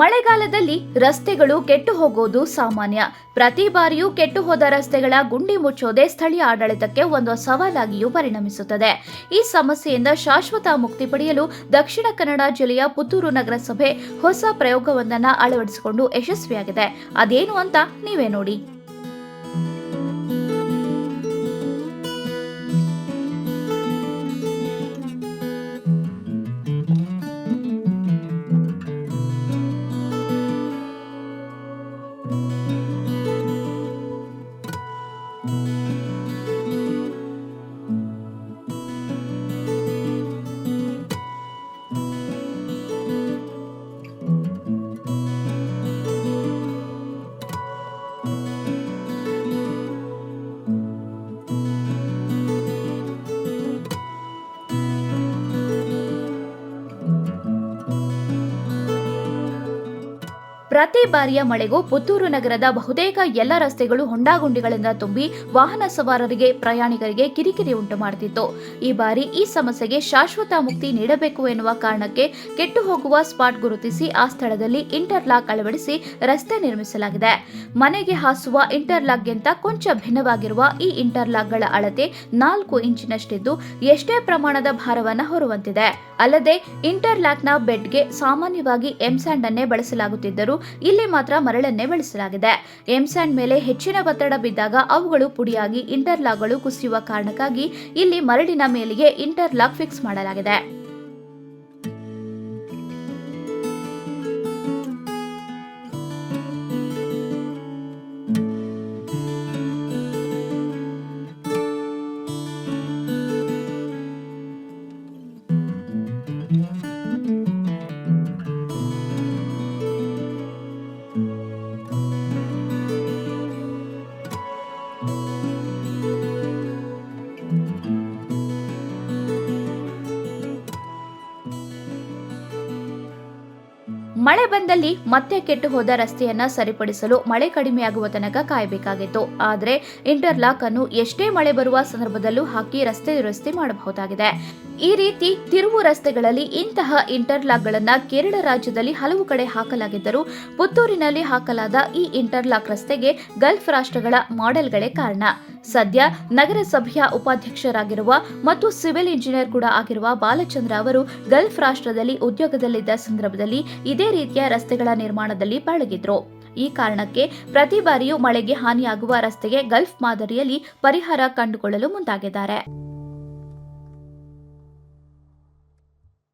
ಮಳೆಗಾಲದಲ್ಲಿ ರಸ್ತೆಗಳು ಕೆಟ್ಟು ಹೋಗೋದು ಸಾಮಾನ್ಯ. ಪ್ರತಿ ಬಾರಿಯೂ ಕೆಟ್ಟು ಹೋದ ರಸ್ತೆಗಳ ಗುಂಡಿ ಮುಚ್ಚೋದೇ ಸ್ಥಳೀಯ ಆಡಳಿತಕ್ಕೆ ಒಂದು ಸವಾಲಾಗಿಯೂ ಪರಿಣಮಿಸುತ್ತದೆ. ಈ ಸಮಸ್ಯೆಯಿಂದ ಶಾಶ್ವತ ಮುಕ್ತಿ ಪಡೆಯಲು ದಕ್ಷಿಣ ಕನ್ನಡ ಜಿಲ್ಲೆಯ ಪುತ್ತೂರು ನಗರಸಭೆ ಹೊಸ ಪ್ರಯೋಗವೊಂದನ್ನು ಅಳವಡಿಸಿಕೊಂಡು ಯಶಸ್ವಿಯಾಗಿದೆ. ಅದೇನು ಅಂತ ನೀವೇ ನೋಡಿ. ಪ್ರತಿ ಬಾರಿಯ ಮಳೆಗೂ ಪುತ್ತೂರು ನಗರದ ಬಹುತೇಕ ಎಲ್ಲ ರಸ್ತೆಗಳು ಹೊಂಡಾಗುಂಡಿಗಳಿಂದ ತುಂಬಿ ವಾಹನ ಸವಾರರಿಗೆ, ಪ್ರಯಾಣಿಕರಿಗೆ ಕಿರಿಕಿರಿ ಉಂಟು ಮಾಡುತ್ತಿತ್ತು ಈ ಬಾರಿ ಈ ಸಮಸ್ಯೆಗೆ ಶಾಶ್ವತ ಮುಕ್ತಿ ನೀಡಬೇಕು ಎನ್ನುವ ಕಾರಣಕ್ಕೆ ಕೆಟ್ಟು ಹೋಗುವ ಸ್ಪಾಟ್ ಗುರುತಿಸಿ ಆ ಸ್ಥಳದಲ್ಲಿ ಇಂಟರ್ಲಾಕ್ ಅಳವಡಿಸಿ ರಸ್ತೆ ನಿರ್ಮಿಸಲಾಗಿದೆ. ಮನೆಗೆ ಹಾಸುವ ಇಂಟರ್ಲಾಕ್ಗಿಂತ ಕೊಂಚ ಭಿನ್ನವಾಗಿರುವ ಈ ಇಂಟರ್ಲಾಕ್ಗಳ ಅಳತೆ ನಾಲ್ಕು ಇಂಚಿನಷ್ಟಿದ್ದು ಎಷ್ಟೇ ಪ್ರಮಾಣದ ಭಾರವನ್ನು ಹೊರುವಂತಿದೆ. ಅಲ್ಲದೆ ಇಂಟರ್ಲಾಕ್ನ ಬೆಡ್ಗೆ ಸಾಮಾನ್ಯವಾಗಿ ಎಂಸ್ಯಾಂಡ್ ಅನ್ನೇ ಬಳಸಲಾಗುತ್ತಿದ್ದರೂ ಇಲ್ಲಿ ಮಾತ್ರ ಮರಳನ್ನೇ ಬೆಳೆಸಲಾಗಿದೆ. ಎಂಸ್ಯಾಂಡ್ ಮೇಲೆ ಹೆಚ್ಚಿನ ಒತ್ತಡ ಬಿದ್ದಾಗ ಅವುಗಳು ಪುಡಿಯಾಗಿ ಇಂಟರ್ಲಾಕ್ಗಳು ಕುಸಿಯುವ ಕಾರಣಕ್ಕಾಗಿ ಇಲ್ಲಿ ಮರಳಿನ ಮೇಲೆಯೇ ಇಂಟರ್ಲಾಕ್ ಫಿಕ್ಸ್ ಮಾಡಲಾಗಿದೆ. ಮಳೆ ಬಂದಲ್ಲಿ ಮತ್ತೆ ಕೆಟ್ಟು ಹೋದ ರಸ್ತೆಯನ್ನ ಸರಿಪಡಿಸಲು ಮಳೆ ಕಡಿಮೆಯಾಗುವ ತನಕ ಕಾಯಬೇಕಾಗಿತ್ತು. ಆದರೆ ಇಂಟರ್ಲಾಕ್ ಅನ್ನು ಎಷ್ಟೇ ಮಳೆ ಬರುವ ಸಂದರ್ಭದಲ್ಲೂ ಹಾಕಿ ರಸ್ತೆ ದುರಸ್ತಿ ಮಾಡಬಹುದಾಗಿದೆ. ಈ ರೀತಿ ತಿರುವು ರಸ್ತೆಗಳಲ್ಲಿ ಇಂತಹ ಇಂಟರ್ಲಾಕ್ಗಳನ್ನು ಕೇರಳ ರಾಜ್ಯದಲ್ಲಿ ಹಲವು ಕಡೆ ಹಾಕಲಾಗಿದ್ದರೂ ಪುತ್ತೂರಿನಲ್ಲಿ ಹಾಕಲಾದ ಈ ಇಂಟರ್ಲಾಕ್ ರಸ್ತೆಗೆ ಗಲ್ಫ್ ರಾಷ್ಟ್ರಗಳ ಮಾಡೆಲ್ಗಳೇ ಕಾರಣ. ಸದ್ಯ ನಗರಸಭೆಯ ಉಪಾಧ್ಯಕ್ಷರಾಗಿರುವ ಮತ್ತು ಸಿವಿಲ್ ಇಂಜಿನಿಯರ್ ಕೂಡ ಆಗಿರುವ ಬಾಲಚಂದ್ರ ಅವರು ಗಲ್ಫ್ ರಾಷ್ಟ್ರದಲ್ಲಿ ಉದ್ಯೋಗದಲ್ಲಿದ್ದ ಸಂದರ್ಭದಲ್ಲಿ ಇದೇ ರೀತಿಯ ರಸ್ತೆಗಳ ನಿರ್ಮಾಣದಲ್ಲಿ ಪಳಗಿದ್ರು ಈ ಕಾರಣಕ್ಕೆ ಪ್ರತಿ ಬಾರಿಯೂ ಮಳೆಗೆ ಹಾನಿಯಾಗುವ ರಸ್ತೆಗೆ ಗಲ್ಫ್ ಮಾದರಿಯಲ್ಲಿ ಪರಿಹಾರ ಕಂಡುಕೊಳ್ಳಲು ಮುಂದಾಗಿದ್ದಾರೆ.